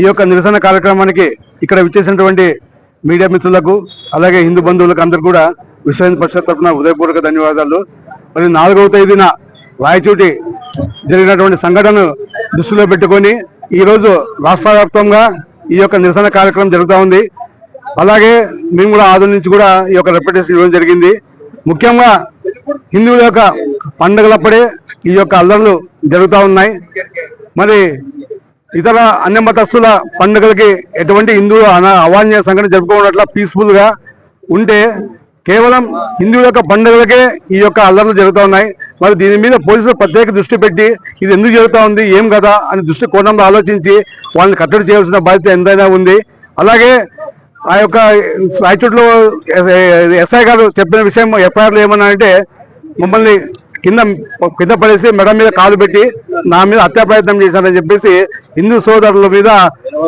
ఈ యొక్క నిరసన కార్యక్రమానికి ఇక్కడ విచ్చేసినటువంటి మీడియా మిత్రులకు అలాగే హిందూ బంధువులకు అందరు కూడా విశ్వ పరిషత్ తరఫున ఉదయపూర్వక ధన్యవాదాలు. మరి నాలుగవ తేదీన రాయచూటి జరిగినటువంటి సంఘటనను దృష్టిలో పెట్టుకొని ఈ రోజు రాష్ట్ర వ్యాప్తంగా ఈ యొక్క నిరసన కార్యక్రమం జరుగుతూ ఉంది. అలాగే మేము కూడా ఆదు నుంచి కూడా ఈ యొక్క రెప్యుటేషన్ ఇవ్వడం జరిగింది. ముఖ్యంగా హిందువుల యొక్క పండుగలప్పుడే ఈ యొక్క అల్లర్లు జరుగుతూ ఉన్నాయి. మరి ఇతర అన్య మతస్థుల పండుగలకి ఎటువంటి హిందూ అన- సంఘటన జరుపుకోవడం పీస్ఫుల్గా ఉంటే కేవలం హిందువుల యొక్క పండుగలకే ఈ యొక్క అల్లర్లు జరుగుతూ ఉన్నాయి. మరి దీని మీద పోలీసులు ప్రత్యేక దృష్టి పెట్టి ఇది ఎందుకు జరుగుతూ ఉంది ఏం కదా అని దృష్టి కోణంలో ఆలోచించి వాళ్ళని కట్టడి చేయాల్సిన బాధ్యత ఎంతైనా ఉంది. అలాగే ఆ యొక్క రాయచోట్లో ఎస్ఐ గారు చెప్పిన విషయం ఎఫ్ఐఆర్లు ఏమన్నా అంటే మమ్మల్ని కింద కింద పడేసి మెడ మీద కాలు పెట్టి నా మీద హత్యా ప్రయత్నం చేశారని చెప్పేసి హిందూ సోదరుల మీద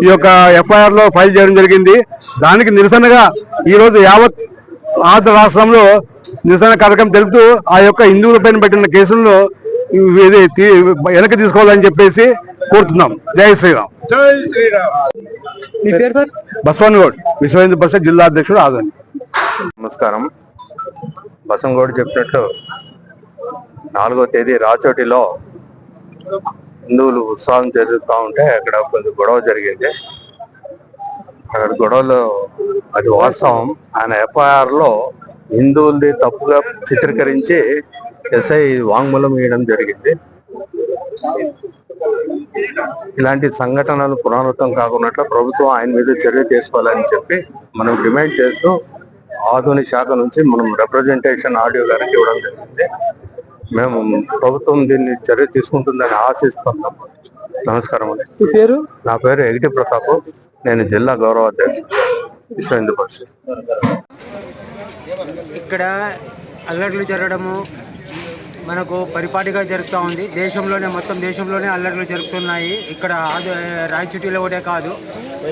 ఈ యొక్క ఎఫ్ఐఆర్లో ఫైల్ చేయడం జరిగింది. దానికి నిరసనగా ఈ రోజు యావత్ ఆంధ్ర రాష్ట్రంలో నిరసన కార్యక్రమం తెలుపుతూ ఆ యొక్క హిందువుల పైన పెట్టిన కేసులను ఇది తీ- వెనక్కి తీసుకోవాలని చెప్పేసి కోరుతున్నాం. జై శ్రీరామ్. బస్వాన్ గౌడ్ విశ్వ హిందూ పరిషత్ జిల్లా అధ్యక్షుడు ఆదని నమస్కారం. బసంగౌడ్ చెప్పినట్లు నాలుగో తేదీ రాచోటిలో హిందువులు ఉత్సవం జరుగుతూ ఉంటే అక్కడ కొంచెం గొడవ జరిగింది. అక్కడ గొడవలో అది వాస్తవం. ఆయన ఎఫ్ఐఆర్లో హిందువులది తప్పుగా చిత్రీకరించి ఎస్ఐ వాంగ్మూలం ఇవ్వడం జరిగింది. ఇలాంటి సంఘటనలు పునరావృతం కాకున్నట్లు ప్రభుత్వం ఆయన మీద చర్య తీసుకోవాలని చెప్పి మనం డిమాండ్ చేస్తూ ఆధునిక శాఖ నుంచి మనం రిప్రజెంటేషన్ ఆడియో గారికి ఇవ్వడం జరిగింది. మేము ప్రభుత్వం దీన్ని చర్య తీసుకుంటుందని ఆశిస్తున్నాం నమస్కారం అండి. పేరు? నా పేరు ఎగిటి ప్రతాప్. నేను జిల్లా గౌరవ అధ్యక్షుడు. పరిషత్. ఇక్కడ అల్లర్లు జరగడము మనకు పరిపాటిగా జరుగుతూ ఉంది. దేశంలోనే మొత్తం దేశంలోనే అల్లర్లు జరుగుతున్నాయి. ఇక్కడ ఆదు- రాయచూటిలో ఒకటే కాదు.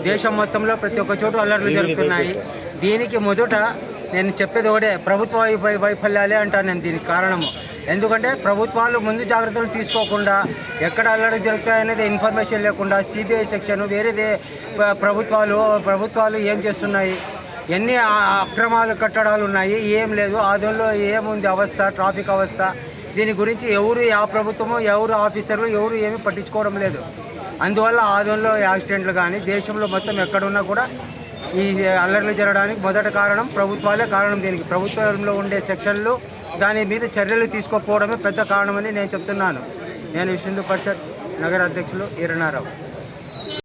దేశం మొత్తంలో ప్రతి ఒక్క చోటు అల్లర్లు జరుగుతున్నాయి. దీనికి మొదట నేను చెప్పేది ఒకటే ప్రభుత్వ వైఫల్యాలే అంటాను నేను దీనికి కారణము. ఎందుకంటే ప్రభుత్వాలు ముందు జాగ్రత్తలు తీసుకోకుండా ఎక్కడ అల్లడి జరుగుతాయనేది ఇన్ఫర్మేషన్ లేకుండా సిబిఐ సెక్షన్ వేరేదే ప్రభుత్వాలు ప్రభుత్వాలు ఏం చేస్తున్నాయి? ఎన్ని అక్రమాలు కట్టడాలు ఉన్నాయి? ఏం లేదు. ఆదంలో ఏముంది అవస్థ ట్రాఫిక్ అవస్థ? దీని గురించి ఎవరు ఆ ప్రభుత్వము ఎవరు ఆఫీసర్లు ఎవరు ఏమీ పట్టించుకోవడం లేదు. అందువల్ల ఆదంలో యాక్సిడెంట్లు కానీ దేశంలో మొత్తం ఎక్కడున్నా కూడా ఈ అల్లర్లు జరగడానికి మొదటి కారణం ప్రభుత్వాలే. కారణం దీనికి ప్రభుత్వంలో ఉండే సెక్షన్లు దాని మీద చర్యలు తీసుకోకపోవడమే పెద్ద కారణమని నేను చెప్తున్నాను. నేను విష్ణు పరిషత్ నగర అధ్యక్షులు ఈరణారావు